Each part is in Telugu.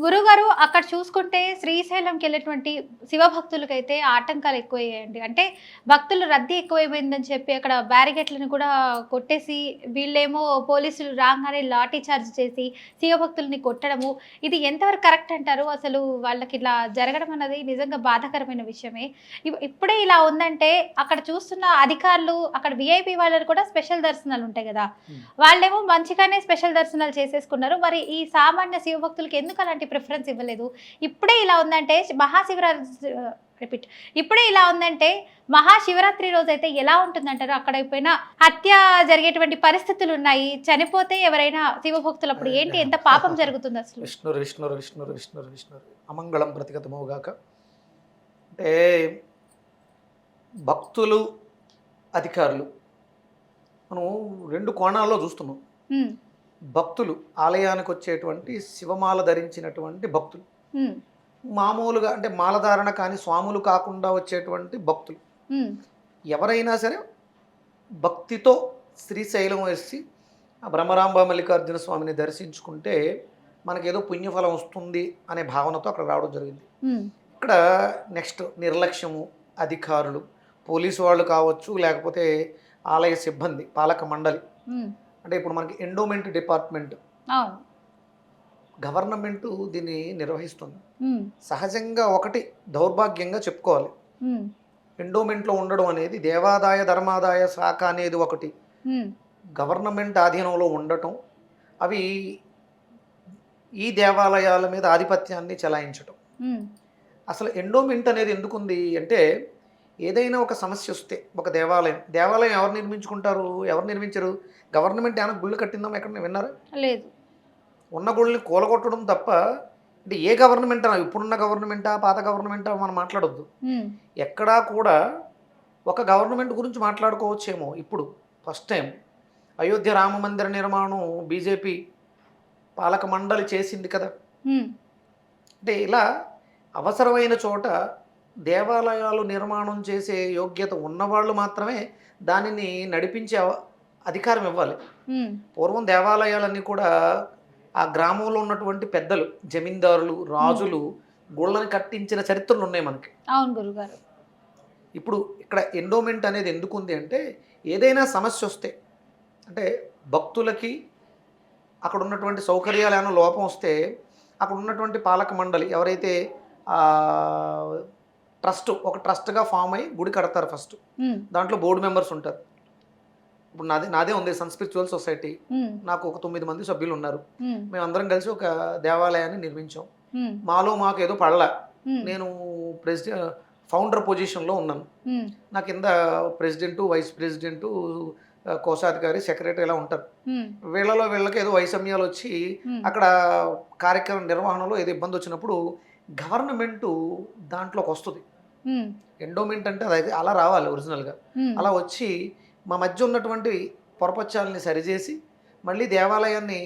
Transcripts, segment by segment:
గురుగారు అక్కడ చూసుకుంటే శ్రీశైలంకి వెళ్ళేటువంటి శివభక్తులకైతే ఆటంకాలు ఎక్కువయ్యాయండి. అంటే భక్తులు రద్దీ ఎక్కువైపోయిందని చెప్పి అక్కడ బ్యారిగేట్లను కూడా కొట్టేసి వీళ్ళేమో పోలీసులు రాగానే లాఠీ చార్జ్ చేసి శివభక్తుల్ని కొట్టడము. ఇది ఎంతవరకు కరెక్ట్ అంటారు? అసలు వాళ్ళకి ఇలా జరగడం అన్నది నిజంగా బాధాకరమైన విషయమే. ఇప్- ఇప్పుడే ఇలా ఉందంటే అక్కడ చూస్తున్న అధికారులు అక్కడ విఐపి వాళ్ళకి కూడా స్పెషల్ దర్శనాలు ఉంటాయి కదా. వాళ్ళేమో మంచిగానే స్పెషల్ దర్శనాలు చేసేసుకున్నారు. మరి ఈ సామాన్య శివభక్తులకి ఎందుకు అలాంటి ప్రిఫరెన్స్ ఇవ్వలేదు. ఇప్పుడే ఇలా ఉందంటే మహాశివరాత్రి రిపీట్ ఇప్పుడే ఇలా ఉందంటే మహాశివరాత్రి రోజు అయితే ఎలా ఉంటుందంటారు? అక్కడ ఎప్పుడైనా హత్య జరిగేటువంటి పరిస్థితులు ఉన్నాయి. చనిపోతే ఎవరైనా శివభక్తులు అప్పుడు ఏంటి? ఎంత పాపం జరుగుతుంది అసలు? విష్ణురు విష్ణురు విష్ణురు విష్ణురు విష్ణురు. అమంగళం ప్రతిగతమవుగాక అంటే భక్తులు అధికారులు. మనం రెండు కోణాల్లో చూస్తున్నాం. భక్తులు ఆలయానికి వచ్చేటువంటి శివమాల ధరించినటువంటి భక్తులు. మామూలుగా అంటే మాలధారణ కానీ స్వాములు కాకుండా వచ్చేటువంటి భక్తులు. ఎవరైనా సరే భక్తితో శ్రీశైలం వేసి ఆ బ్రహ్మరాంబ మల్లికార్జున స్వామిని దర్శించుకుంటే మనకేదో పుణ్యఫలం వస్తుంది అనే భావనతో అక్కడ రావడం జరిగింది. ఇక్కడ నెక్స్ట్ నిర్లక్ష్యము అధికారులు పోలీసు వాళ్ళు కావచ్చు లేకపోతే ఆలయ సిబ్బంది పాలక మండలి. అంటే ఇప్పుడు మనకి ఎండోమెంట్ డిపార్ట్మెంట్ అవును. గవర్నమెంట్ దీన్ని నిర్వహిస్తుంది. సహజంగా ఒకటి దౌర్భాగ్యంగా చెప్పుకోవాలి. ఎండోమెంట్లో ఉండడం అనేది దేవాదాయ ధర్మాదాయ శాఖ అనేది ఒకటి. గవర్నమెంట్ ఆధీనంలో ఉండటం అవి ఈ దేవాలయాల మీద ఆధిపత్యాన్ని చెలాయించటం. అసలు ఎండోమెంట్ అనేది ఎందుకుంది అంటే ఏదైనా ఒక సమస్య వస్తే ఒక దేవాలయం దేవాలయం ఎవరు నిర్మించుకుంటారు ఎవరు నిర్మించరు? గవర్నమెంట్ ఏమైనా గుళ్ళు కట్టిందాం ఎక్కడ విన్నారా? లేదు. ఉన్న గుళ్ళని కూలగొట్టడం తప్ప అంటే ఏ గవర్నమెంట్ ఇప్పుడున్న గవర్నమెంటా పాత గవర్నమెంటా మనం మాట్లాడొద్దు. ఎక్కడా కూడా ఒక గవర్నమెంట్ గురించి మాట్లాడుకోవచ్చేమో ఇప్పుడు ఫస్ట్ టైం. అయోధ్య రామ మందిర నిర్మాణం బీజేపీ పాలక మండలి చేసింది కదా. అంటే ఇలా అవసరమైన చోట దేవాలయాలు నిర్మాణం చేసే యోగ్యత ఉన్నవాళ్ళు మాత్రమే దానిని నడిపించే అధికారం ఇవ్వాలి. పూర్వం దేవాలయాలన్నీ కూడా ఆ గ్రామంలో ఉన్నటువంటి పెద్దలు జమీందారులు రాజులు గుళ్ళని కట్టించిన చరిత్రలు ఉన్నాయి మనకి. అవును గురుగారు. ఇప్పుడు ఇక్కడ ఎండోమెంట్ అనేది ఎందుకు ఉంది అంటే ఏదైనా సమస్య వస్తే అంటే భక్తులకి అక్కడ ఉన్నటువంటి సౌకర్యాలు ఏమైనా లోపం వస్తే అక్కడ ఉన్నటువంటి పాలక మండలి ఎవరైతే ట్రస్ట్ ఒక ట్రస్ట్గా ఫామ్ అయ్యి గుడి కడతారు ఫస్ట్. దాంట్లో బోర్డు మెంబర్స్ ఉంటారు. ఇప్పుడు నాదే నాదే ఉంది సన్ స్పిరిచువల్ సొసైటీ. నాకు ఒక తొమ్మిది మంది సభ్యులు ఉన్నారు. మేమందరం కలిసి ఒక దేవాలయాన్ని నిర్మించాం. మాలో మాకు ఏదో పడల. నేను ప్రెసిడెంట్ ఫౌండర్ పొజిషన్లో ఉన్నాను. నా కింద ప్రెసిడెంటు వైస్ ప్రెసిడెంటు కోశాధికారి సెక్రటరీ ఇలా ఉంటారు. వీళ్ళలో వీళ్ళకి ఏదో వైషమ్యాలు వచ్చి అక్కడ కార్యక్రమం నిర్వహణలో ఏదో ఇబ్బంది వచ్చినప్పుడు గవర్నమెంటు దాంట్లోకి వస్తుంది. ఎండోమెంట్ అంటే అది అలా రావాలి ఒరిజినల్గా. అలా వచ్చి మా మధ్య ఉన్నటువంటి పొరపచ్చాలని సరిచేసి మళ్ళీ దేవాలయాన్ని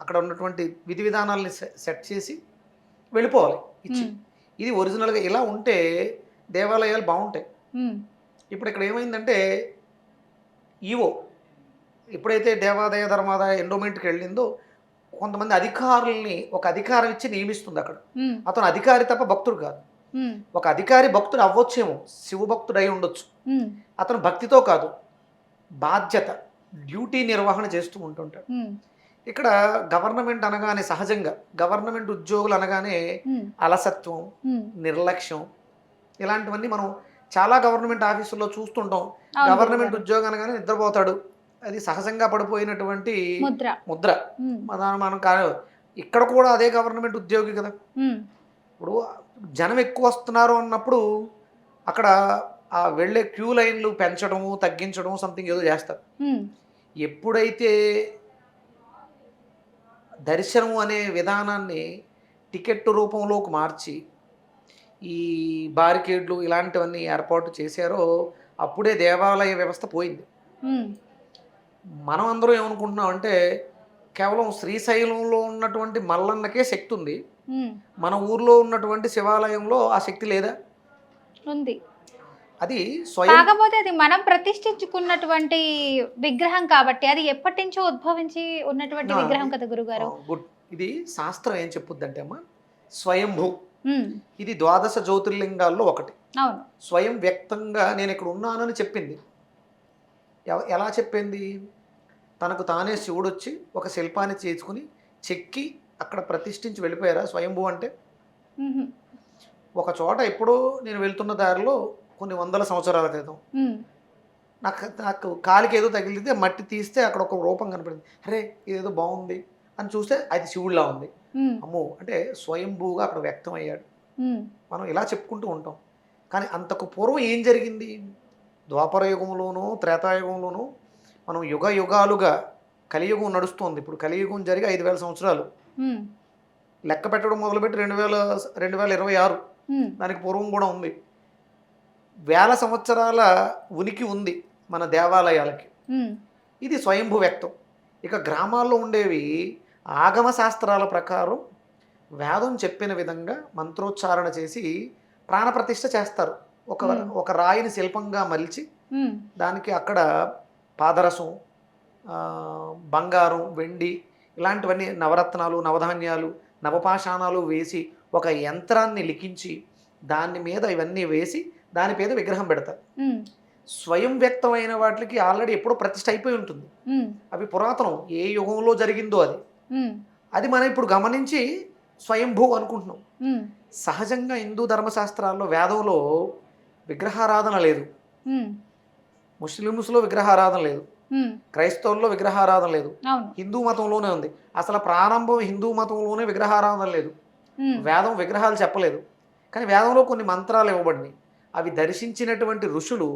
అక్కడ ఉన్నటువంటి విధి విధానాలని సెట్ చేసి వెళ్ళిపోవాలి ఇచ్చి. ఇది ఒరిజినల్గా ఇలా ఉంటే దేవాలయాలు బాగుంటాయి. ఇప్పుడు ఇక్కడ ఏమైందంటే ఈవో ఎప్పుడైతే దేవాదాయ ధర్మాదాయ ఎండోమెంట్కి వెళ్ళిందో కొంతమంది అధికారుల్ని ఒక అధికారం ఇచ్చి నియమిస్తుంది అక్కడ. అతను అధికారి తప్ప భక్తుడు కాదు. ఒక అధికారి భక్తుడు అవ్వచ్చేమో శివభక్తుడు అయి ఉండొచ్చు. అతను భక్తితో కాదు బాధ్యత డ్యూటీ నిర్వహణ చేస్తూ ఉంటుంటాడు. ఇక్కడ గవర్నమెంట్ అనగానే సహజంగా గవర్నమెంట్ ఉద్యోగులు అనగానే అలసత్వం నిర్లక్ష్యం ఇలాంటివన్నీ మనం చాలా గవర్నమెంట్ ఆఫీసుల్లో చూస్తుంటాం. గవర్నమెంట్. ఉద్యోగం అనగానే నిద్రపోతాడు. అది సహజంగా పడిపోయినటువంటి ముద్ర. ముద్ర. మన కాదు ఇక్కడ కూడా అదే గవర్నమెంట్ ఉద్యోగి కదా. ఇప్పుడు జనం ఎక్కువ వస్తున్నారు అన్నప్పుడు అక్కడ ఆ వెళ్ళే క్యూ లైన్లు పెంచడము తగ్గించడం సంథింగ్ ఏదో చేస్తారు. ఎప్పుడైతే దర్శనం అనే విధానాన్ని టికెట్ రూపంలోకి మార్చి ఈ బారికేడ్లు ఇలాంటివన్నీ ఏర్పాటు చేశారో అప్పుడే దేవాలయ వ్యవస్థ పోయింది. మనం అందరం ఏమనుకుంటున్నాం అంటే కేవలం శ్రీశైలంలో ఉన్నటువంటి మల్లన్నకే శక్తి ఉంది. మన ఊర్లో ఉన్నటువంటి శివాలయంలో ఆ శక్తి లేదా? ఉంది. అది కాకపోతే అది మనం ప్రతిష్ఠించుకున్నటువంటి విగ్రహం కాబట్టి అది ఎప్పటి నుంచో ఉద్భవించి ఉన్నటువంటి విగ్రహం కదా గురుగారు? గుడ్. ఇది శాస్త్రం ఏం చెప్పుద్దంటే అమ్మా స్వయంభూ ఇది ద్వాదశ జ్యోతిర్లింగాల్లో ఒకటి. అవును. స్వయం వ్యక్తంగా నేను ఇక్కడ ఉన్నానని చెప్పింది. ఎలా చెప్పింది? తనకు తానే శివుడు వచ్చి ఒక శిల్పాన్ని చేసుకుని చెక్కి అక్కడ ప్రతిష్ఠించి వెళ్ళిపోయారా స్వయంభూ అంటే? ఒక చోట ఎప్పుడో నేను వెళ్తున్న దారిలో కొన్ని వందల సంవత్సరాల క్రితం. నాకు నాకు కాలికి ఏదో తగిలితే మట్టి తీస్తే అక్కడ ఒక రూపం కనపడింది. అరే ఇదేదో బాగుంది అని చూస్తే అది శివుడిలా ఉంది. అమ్మో అంటే స్వయంభూగా అక్కడ వ్యక్తం అయ్యాడు. మనం ఇలా చెప్పుకుంటూ ఉంటాం. కానీ అంతకు పూర్వం ఏం జరిగింది? ద్వాపర యుగంలోనూ త్రేతాయుగంలోనూ మనం యుగ యుగాలుగా కలియుగం నడుస్తోంది. ఇప్పుడు కలియుగం జరిగి ఐదు వేల సంవత్సరాలు. లెక్క పెట్టడం మొదలుపెట్టి రెండు వేల రెండు వేల ఇరవై ఆరు. దానికి పూర్వం కూడా ఉంది. వేల సంవత్సరాల ఉనికి ఉంది మన దేవాలయాలకి. ఇది స్వయంభూ వ్యక్తం. ఇక గ్రామాల్లో ఉండేవి ఆగమ శాస్త్రాల ప్రకారం వేదం చెప్పిన విధంగా మంత్రోచ్చారణ చేసి ప్రాణప్రతిష్ఠ చేస్తారు. ఒక. ఒక రాయిని శిల్పంగా మలిచి దానికి అక్కడ పాదరసం బంగారం వెండి ఇలాంటివన్నీ నవరత్నాలు నవధాన్యాలు నవపాషాణాలు వేసి ఒక యంత్రాన్ని లిఖించి దాని మీద ఇవన్నీ వేసి దాని మీద విగ్రహం పెడతారు. స్వయం వ్యక్తమైన వాటికి ఆల్రెడీ ఎప్పుడో ప్రతిష్ఠ అయిపోయి ఉంటుంది. అవి పురాతనం ఏ యుగంలో జరిగిందో అది. అది మనం ఇప్పుడు గమనించి స్వయంభూ అనుకుంటున్నాం. సహజంగా హిందూ ధర్మశాస్త్రాల్లో వేదంలో విగ్రహారాధన లేదు. ముస్లిమ్స్లో విగ్రహారాధన లేదు. క్రైస్తవుల్లో విగ్రహారాధన లేదు. హిందూ మతంలోనే ఉంది. అసలు ప్రారంభం హిందూ మతంలోనే విగ్రహారాధన లేదు. వేదం విగ్రహాలు చెప్పలేదు. కానీ వేదంలో కొన్ని మంత్రాలు ఇవ్వబడినాయి. అవి దర్శించినటువంటి ఋషులు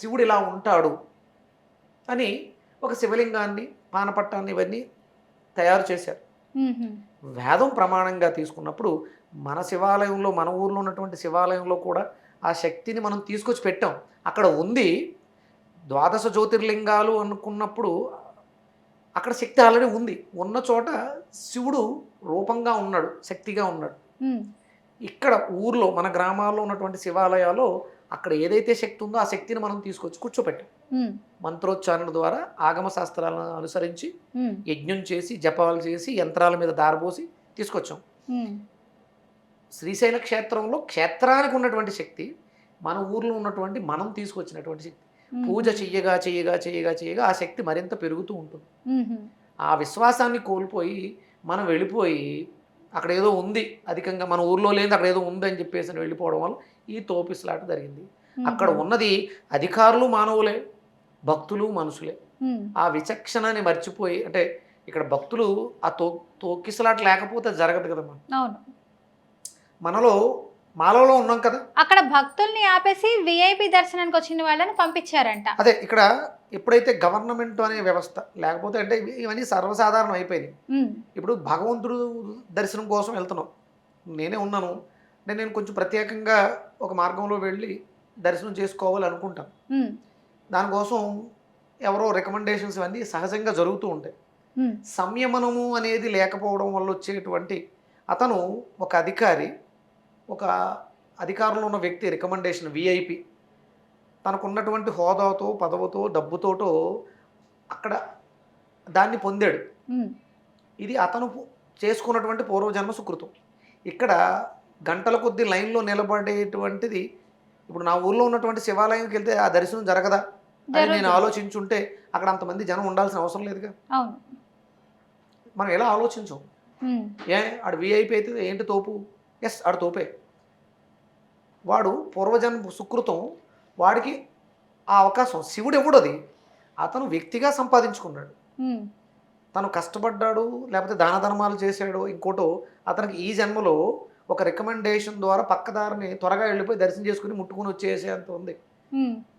శివుడు ఇలా ఉంటాడు అని ఒక శివలింగాన్ని పానపట్టాన్ని ఇవన్నీ తయారు చేశారు. వేదం ప్రమాణంగా తీసుకున్నప్పుడు మన శివాలయంలో మన ఊర్లో ఉన్నటువంటి శివాలయంలో కూడా ఆ శక్తిని మనం తీసుకొచ్చి పెట్టాం. అక్కడ ఉంది ద్వాదశ జ్యోతిర్లింగాలు అనుకున్నప్పుడు అక్కడ శక్తి ఆల్రెడీ ఉంది. ఉన్న చోట శివుడు రూపంగా ఉన్నాడు శక్తిగా ఉన్నాడు. ఇక్కడ ఊర్లో మన గ్రామాల్లో ఉన్నటువంటి శివాలయాల్లో అక్కడ ఏదైతే శక్తి ఉందో ఆ శక్తిని మనం తీసుకొచ్చి కూర్చోపెట్టాం. మంత్రోచ్చారణ ద్వారా ఆగమ శాస్త్రాలను అనుసరించి యజ్ఞం చేసి జపాలు చేసి యంత్రాల మీద దారబోసి తీసుకొచ్చాం. శ్రీశైల క్షేత్రంలో క్షేత్రానికి ఉన్నటువంటి శక్తి మన ఊర్లో ఉన్నటువంటి మనం తీసుకొచ్చినటువంటి శక్తి. పూజ చెయ్యగా చెయ్యగా చెయ్యగా చెయ్యగా ఆ శక్తి మరింత పెరుగుతూ ఉంటుంది. ఆ విశ్వాసాన్ని కోల్పోయి మనం వెళ్ళిపోయి అక్కడ ఏదో ఉంది అధికంగా మన ఊర్లో లేదు అక్కడ ఏదో ఉంది అని చెప్పేసి వెళ్ళిపోవడం వల్ల ఈ తోపిస్లాట జరిగింది. అక్కడ ఉన్నది అధికారులు మానవులే భక్తులు మనుషులే. ఆ విచక్షణని మర్చిపోయి అంటే ఇక్కడ భక్తులు ఆ తో తోకిసలాట లేకపోతే జరగదు కదమ్మా. మనలో మాలలో ఉన్నాం కదా. అక్కడ భక్తుల్ని ఆపేసి విఐపి దర్శనానికి వచ్చిన వాళ్ళని పంపించారంట. అదే ఇక్కడ ఎప్పుడైతే గవర్నమెంట్ అనే వ్యవస్థ లేకపోతే అంటే ఇవి- ఇవన్నీ సర్వసాధారణం అయిపోయినాయి. ఇప్పుడు భగవంతుడు దర్శనం కోసం వెళ్తున్నాం. నేనే ఉన్నాను. నేను నేను కొంచెం ప్రత్యేకంగా ఒక మార్గంలో వెళ్ళి దర్శనం చేసుకోవాలి అనుకుంటాను. దానికోసం ఎవరో రికమెండేషన్స్ ఇవన్నీ సహజంగా జరుగుతూ ఉంటాయి. సంయమనము అనేది లేకపోవడం వల్ల వచ్చేటువంటి అతను ఒక అధికారి ఒక అధికారంలో ఉన్న వ్యక్తి రికమెండేషన్ విఐపి తనకున్నటువంటి హోదాతో పదవుతో డబ్బుతోటో అక్కడ దాన్ని పొందాడు. ఇది అతను చేసుకున్నటువంటి పూర్వజన్మ సుకృతం. ఇక్కడ గంటల కొద్ది లైన్లో నిలబడేటువంటిది ఇప్పుడు నా ఊర్లో ఉన్నటువంటి శివాలయంకి వెళ్తే ఆ దర్శనం జరగదా? అని నేను. ఆలోచించుంటే అక్కడ అంతమంది జనం ఉండాల్సిన అవసరం లేదుగా? మనం ఎలా ఆలోచించాం? ఏ ఆడు విఐపి అయితే ఏంటి తోపు? ఎస్ ఆడు తోపే. వాడు పూర్వజన్మ సుకృతం వాడికి ఆ అవకాశం శివుడు ఎవడది అతను వ్యక్తిగా సంపాదించుకున్నాడు. తను కష్టపడ్డాడు లేకపోతే దాన ధర్మాలు చేశాడు ఇంకోటో అతనికి ఈ జన్మలో ఒక రికమెండేషన్ ద్వారా పక్కదారిని త్వరగా వెళ్ళిపోయి దర్శనం చేసుకుని ముట్టుకుని వచ్చేసేంత ఉంది.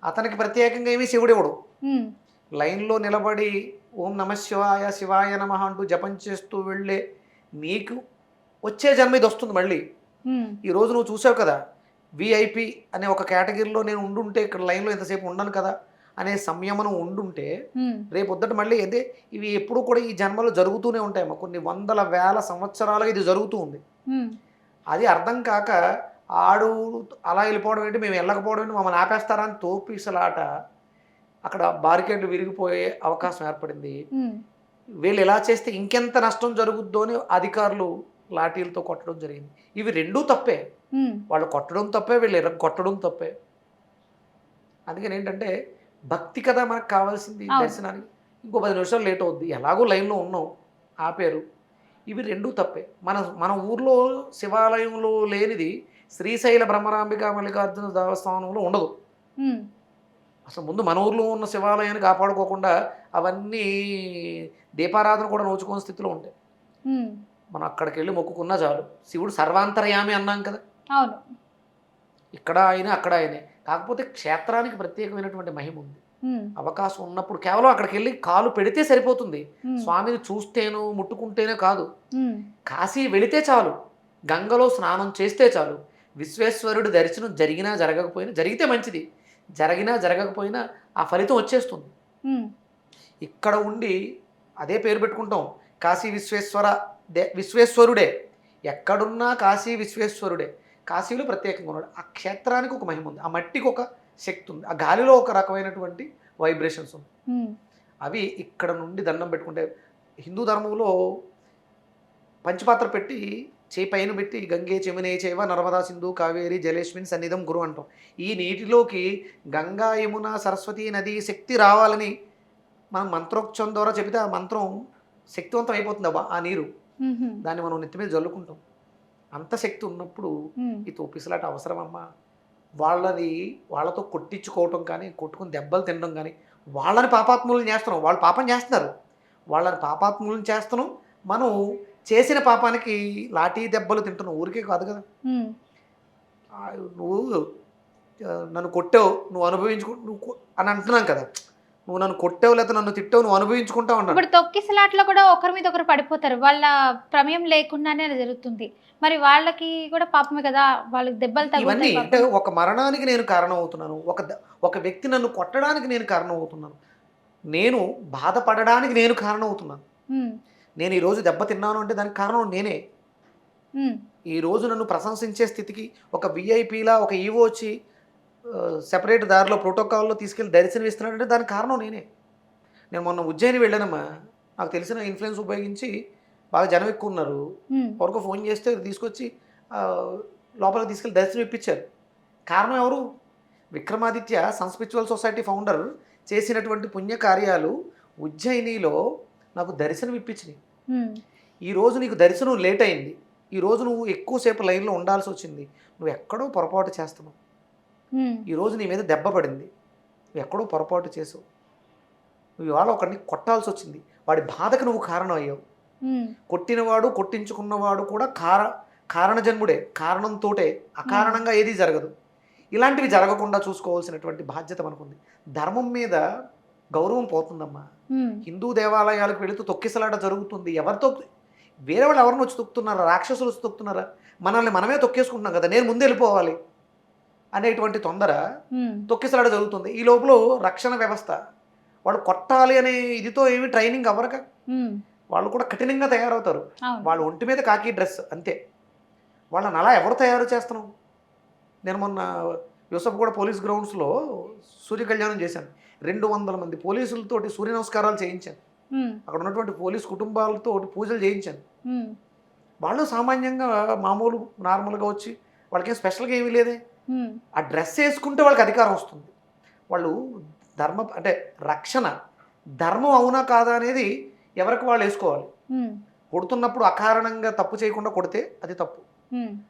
అతనికి ప్రత్యేకంగా ఏమీ శివుడు ఇవ్వడు ఉమ్, లైన్లో నిలబడి ఓం నమ శివాయ శివాయ నమ అంటూ జపం చేస్తూ వెళ్ళే నీకు వచ్చే జన్మ ఇది వస్తుంది మళ్ళీ. ఈ రోజు నువ్వు చూసావు కదా విఐపి అనే ఒక కేటగిరీలో నేను ఉండుంటే ఇక్కడ లైన్లో ఎంతసేపు ఉండను కదా అనే సంయమనం ఉండుంటే రేపు పొద్దుట మళ్ళీ అదే ఇవి ఎప్పుడు కూడా ఈ జన్మలో జరుగుతూనే ఉంటాయమ్మా. కొన్ని వందల వేల సంవత్సరాలుగా ఇది జరుగుతూ ఉంది. అది అర్థం కాక ఆడు అలా వెళ్ళిపోవడం ఏంటి మేము వెళ్ళకపోవడం ఏంటి మమ్మల్ని ఆపేస్తారా అని తోపిసలాట అక్కడ బారికేడ్లు విరిగిపోయే అవకాశం ఏర్పడింది. వీళ్ళు ఎలా చేస్తే ఇంకెంత నష్టం జరుగుద్దో అని అధికారులు లాఠీలతో కొట్టడం జరిగింది. ఇవి రెండూ తప్పే. వాళ్ళు కొట్టడం తప్పే వీళ్ళు ఎర్ర కొట్టడం తప్పే. అందుకని ఏంటంటే భక్తి కదా మనకు కావాల్సింది. దర్శనానికి. ఇంకో పది నిమిషాలు లేట్ అవుద్ది. ఎలాగో లైన్లో ఉన్నాం. ఆపారు ఇవి రెండూ తప్పే. మన మన ఊర్లో శివాలయంలో లేనిది శ్రీశైల బ్రహ్మరాంబిక మల్లికార్జున దేవస్థానంలో ఉండదు. అసలు ముందు మన ఊర్లో ఉన్న శివాలయాన్ని కాపాడుకోకుండా అవన్నీ దీపారాధన కూడా నోచుకోని స్థితిలో ఉంటాయి మనం అక్కడికి వెళ్ళి మొక్కుకున్నా చాలు. శివుడు సర్వాంతర్యామి అన్నాం కదా. అవును. ఇక్కడ ఆయన అక్కడ ఆయనే. కాకపోతే క్షేత్రానికి ప్రత్యేకమైనటువంటి మహిమ ఉంది. అవకాశం ఉన్నప్పుడు కేవలం అక్కడికి వెళ్ళి కాలు పెడితే సరిపోతుంది. స్వామిని చూస్తేనో ముట్టుకుంటేనే కాదు. కాశీ వెళితే చాలు. గంగలో స్నానం చేస్తే చాలు. విశ్వేశ్వరుడి దర్శనం జరిగినా జరగకపోయినా జరిగితే మంచిది. జరిగినా జరగకపోయినా ఆ ఫలితం వచ్చేస్తుంది. ఇక్కడ ఉండి అదే పేరు పెట్టుకుంటాం. కాశీ విశ్వేశ్వర దే విశ్వేశ్వరుడే. ఎక్కడున్నా కాశీ విశ్వేశ్వరుడే. కాశీలో ప్రత్యేకంగా ఉన్నాడు. ఆ క్షేత్రానికి ఒక మహిమ ఉంది. ఆ మట్టికి ఒక శక్తి ఉంది. ఆ గాలిలో ఒక రకమైనటువంటి వైబ్రేషన్స్ ఉంది అవి ఇక్కడ నుండి దండం పెట్టుకుంటే హిందూ ధర్మంలో పంచపాత్ర పెట్టి చేయి పైన పెట్టి గంగే చెమినే చేవ నర్మదా సింధు కావేరి జలేష్మిన్ సన్నిధం గురు అంటాం. ఈ నీటిలోకి గంగా యమున సరస్వతి నది శక్తి రావాలని మనం మంత్రోక్షం ద్వారా చెబితే ఆ మంత్రం శక్తివంతం అయిపోతుంది అబ్బా ఆ నీరు. దాన్ని మనం నెత్తి మీద జల్లుకుంటాం. అంత శక్తి ఉన్నప్పుడు ఈ తోపిసలాట అవసరమమ్మా. వాళ్ళని వాళ్ళతో కొట్టించుకోవటం కానీ కొట్టుకుని దెబ్బలు తినడం కానీ వాళ్ళని పాపాత్ములను చేస్తున్నాం. వాళ్ళు పాపం చేస్తున్నారు. వాళ్ళని పాపాత్ములను చేస్తున్నాం. మనం చేసిన పాపానికి లాఠీ దెబ్బలు తింటున్నాం. ఊరికే కాదు కదా. నువ్వు నన్ను కొట్టావు. నువ్వు అనుభవించుకు నువ్వు అని అంటున్నాం కదా. నువ్వు నన్ను కొట్టావు లేకపోతే నన్ను తిట్టావు నువ్వు అనుభవించుకుంటావు అన్నాను ఇప్పుడు తొక్కిసలాట్లో కూడా ఒకరి మీద ఒకరు పడిపోతారు. వాళ్ళ ప్రమేయం లేకుండానే అది జరుగుతుంది. మరి వాళ్ళకి కూడా పాపమే కదా వాళ్ళకి దెబ్బలు ఇవన్నీ తగ్గుతాయి అంటే పాపం. ఒక మరణానికి నేను కారణం అవుతున్నాను ఒక ద- ఒక వ్యక్తి నన్ను కొట్టడానికి నేను కారణం అవుతున్నాను నేను బాధపడడానికి నేను కారణం అవుతున్నాను ఉమ్, నేను ఈరోజు దెబ్బ తిన్నాను అంటే దానికి కారణం నేనే. ఉమ్, ఈ రోజు నన్ను ప్రశంసించే స్థితికి ఒక విఐపీలా ఒక ఈవో వచ్చి సెపరేట్ దారిలో ప్రోటోకాల్లో తీసుకెళ్ళి దర్శనం ఇస్తున్నాడంటే దానికి కారణం నేనే. నేను మొన్న ఉజ్జయిని వెళ్ళానమ్మా. నాకు తెలిసిన ఇన్ఫ్లుయెన్స్ ఉపయోగించి బాగా జనం ఎక్కువ ఉన్నారు. ఎవరికో ఫోన్ చేస్తే తీసుకొచ్చి లోపలికి తీసుకెళ్ళి దర్శనం ఇప్పించారు. కారణం ఎవరు? Vikramaditya sun spiritual society founder చేసినటువంటి పుణ్యకార్యాలు ఉజ్జయినిలో నాకు దర్శనం ఇప్పించినాయి. ఉమ్, ఈ రోజు నీకు దర్శనం లేట్ అయింది. ఈ రోజు నువ్వు ఎక్కువసేపు లైన్లో ఉండాల్సి వచ్చింది. నువ్వు ఎక్కడో పొరపాటు చేస్తున్నావు. ఉమ్, ఈ రోజు నీ మీద దెబ్బ పడింది. ఎక్కడో పొరపాటు చేసావు. నువ్వు ఇవాళ ఒకరిని కొట్టాల్సి వచ్చింది. వాడి బాధకు నువ్వు కారణం అయ్యావు కొట్టినవాడు కొట్టించుకున్నవాడు కూడా కార కారణజన్ముడే. కారణంతోటే అకారణంగా ఏదీ జరగదు. ఇలాంటివి జరగకుండా చూసుకోవాల్సినటువంటి బాధ్యత మనకుంది. ధర్మం మీద గౌరవం పోతుందమ్మా. హిందూ దేవాలయాలకు వెళుతూ తొక్కిసలాట జరుగుతుంది. ఎవరితో వేరే వాళ్ళు ఎవరిని వచ్చి తొక్కుతున్నారా? రాక్షసులు వచ్చి తొక్కుతున్నారా? మనల్ని మనమే తొక్కేసుకుంటున్నాం కదా. నేను ముందు వెళ్ళిపోవాలి. అనేటువంటి తొందర ఉమ్, తొక్కిసలాట జరుగుతుంది. ఈ లోపల రక్షణ వ్యవస్థ. వాళ్ళు కొట్టాలి అనే ఇదితో ఏమి ట్రైనింగ్ అవ్వరక వాళ్ళు కూడా కఠినంగా తయారవుతారు. వాళ్ళ ఒంటి మీద కాకి డ్రెస్ అంతే. వాళ్ళని అలా ఎవరు తయారు చేస్తున్నాం నేను మొన్న యూసఫ్ కూడా పోలీస్ గ్రౌండ్స్లో సూర్య కళ్యాణం చేశాను. రెండు వందల మంది పోలీసులతోటి సూర్య నమస్కారాలు చేయించాను అక్కడ ఉన్నటువంటి పోలీస్ కుటుంబాలతో పూజలు చేయించాను. వాళ్ళు సామాన్యంగా మామూలు నార్మల్గా వచ్చి వాళ్ళకేం స్పెషల్గా ఏమీ లేదే. ఆ డ్రెస్ వేసుకుంటే వాళ్ళకి అధికారం వస్తుంది. వాళ్ళు ధర్మ అంటే రక్షణ ధర్మం అవునా కాదా అనేది ఎవరికి వాళ్ళు వేసుకోవాలి. కొడుతున్నప్పుడు అకారణంగా తప్పు చేయకుండా కొడితే అది తప్పు.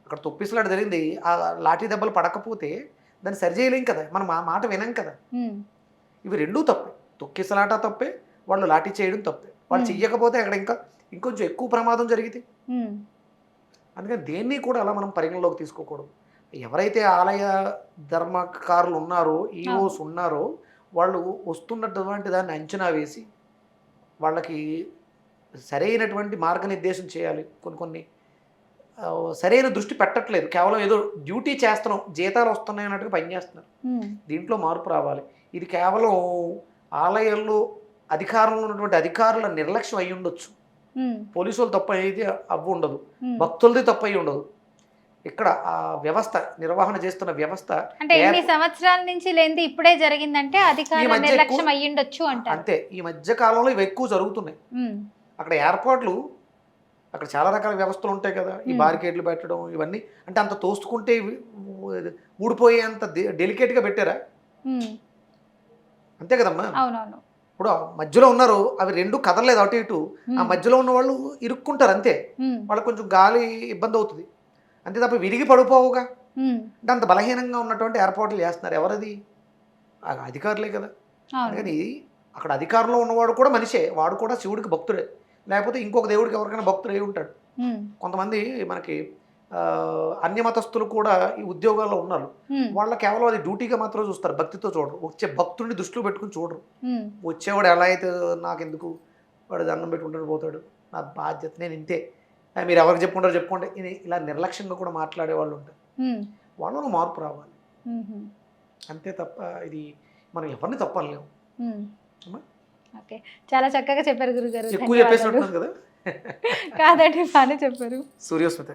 అక్కడ తొప్పిసలాట జరిగింది. ఆ లాఠీ దెబ్బలు పడకపోతే దాన్ని సరి చేయలేం కదా. మనం ఆ మాట వినం కదా. ఇవి రెండూ తప్పే. తొక్కిసలాట తప్పే. వాళ్ళు లాఠీ చేయడం తప్పే. వాళ్ళు. చెయ్యకపోతే అక్కడ ఇంకా ఇంకొంచెం ఎక్కువ ప్రమాదం జరిగితే. అందుకని దేన్ని కూడా అలా మనం పరిగణలోకి తీసుకోకూడదు. ఎవరైతే ఆలయ ధర్మకారులు ఉన్నారో ఈఓస్ ఉన్నారో వాళ్ళు వస్తున్నటువంటి దాన్ని అంచనా వేసి వాళ్ళకి సరైనటువంటి మార్గనిర్దేశం చేయాలి. కొన్ని కొన్ని సరైన దృష్టి పెట్టట్లేదు. కేవలం ఏదో డ్యూటీ చేస్తున్నాం జీతాలు వస్తున్నాయి అన్నట్టుగా పనిచేస్తున్నారు దీంట్లో మార్పు రావాలి. ఇది కేవలం ఆలయాల్లో అధికారంలో ఉన్నటువంటి అధికారుల నిర్లక్ష్యం అయి ఉండొచ్చు ఉమ్, పోలీసు వాళ్ళు తప్పు అయితే అవ్వు ఉండదు. భక్తులది తప్పు అయి ఉండదు. ఇక్కడ ఆ వ్యవస్థ నిర్వహణ చేస్తున్న వ్యవస్థ అంటే ఎన్ని సంవత్సరాల నుంచి లేనిది ఇప్పుడే జరిగిందంటే అధికారుల నిర్లక్ష్యం అయ్యుండొచ్చు అంతే ఈ మధ్య కాలంలో ఇవి ఎక్కువ జరుగుతున్నాయి. అక్కడ ఏర్పాట్లు అక్కడ చాలా రకాల వ్యవస్థలు ఉంటాయి కదా ఈ. బారికేడ్లు పెట్టడం ఇవన్నీ. అంటే అంత తోసుకుంటే ఇవి ఊ- ఊడిపోయేంత డె- డెలికేట్గా పెట్టారా? అంతే కదమ్మా. ఇప్పుడు మధ్యలో ఉన్నారు అవి రెండు కదలలేదు అటు ఇటు. ఆ మధ్యలో ఉన్న వాళ్ళు ఇరుక్కుంటారు అంతే. వాళ్ళకి కొంచెం గాలి ఇబ్బంది అవుతుంది. అంతే తప్ప విరిగి పడిపోవుగా. అంటే అంత బలహీనంగా ఉన్నటువంటి ఏర్పాట్లు చేస్తున్నారు. ఎవరది? అధికారులే కదా. అందుకని అక్కడ అధికారంలో ఉన్నవాడు కూడా మనిషే. వాడు కూడా శివుడికి భక్తుడే. లేకపోతే ఇంకొక దేవుడికి ఎవరికైనా భక్తుడు అయి ఉంటాడు. కొంతమంది మనకి ఆ, అన్య మతస్థులు కూడా ఈ ఉద్యోగాల్లో ఉన్నారు. వాళ్ళ కేవలం అది డ్యూటీగా మాత్రమే చూస్తారు. భక్తితో చూడరు. వచ్చే భక్తుడిని దృష్టిలో పెట్టుకుని చూడరు. వచ్చేవాడు ఎలా అయితే నాకు ఎందుకు వాడు దండం పెట్టుకుంటాడు పోతాడు. నా బాధ్యత నేను ఇంతే. మీరు ఎవరికి చెప్పుకుంటారో చెప్పుకోండి. ఇది ఇలా నిర్లక్ష్యంగా కూడా మాట్లాడే వాళ్ళు ఉంటారు వాళ్ళలో మార్పు రావాలి. అంతే తప్ప ఇది మనం ఎవరిని తప్పలేము? ఓకే. చాలా చక్కగా చెప్పారు గురుగారు. ఎక్కువ. చెప్పేసినట్టున్నాను కదా. కాదండి బాగానే చెప్పారు. సూర్యోస్మిత